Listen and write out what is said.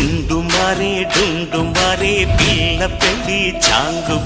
డుండు మారే డుండు మారే పిల్ల పెళ్ళి చాంగు